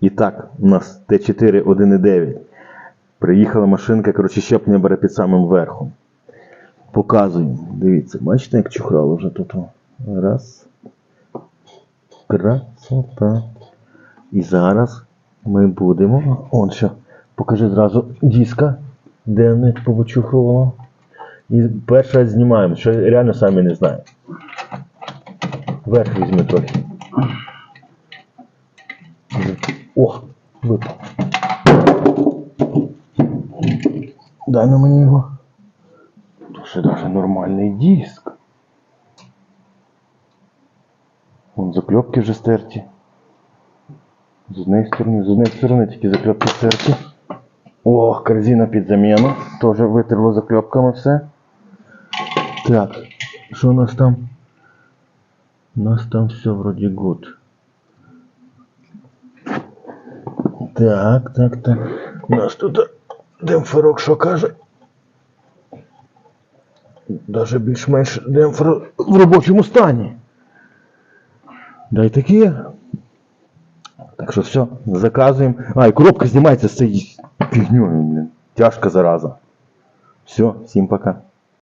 І так, у нас Т4 1.9. Приїхала машинка, коротше, щеплення бере під самим верхом. Показуємо. Дивіться, бачите, як чухрало вже тут. Раз. Красота. І зараз ми будемо. Он що, покажи зразу диска, де не повичухувало. І перше раз знімаємо, що реально самі не знаємо. Верх візьми трохи. О, випав. Дай на мені його. Ще даже нормальний диск. Вон закльопки вже стерті. З однієї сторони, з однієї сторони тільки закльопки стерті. О, корзина під заміну. Теж витерло закльопками все. Так, що у нас там? У нас там все вроде гуд. Так, так, так. У нас тут демпферок що каже? Даже більш-менш демпфер в робочому стані. Дай такі. Так що все, заказуємо. А, і коробка знімається з цією фігньою, блін. Тяжка зараза. Все, всім пока.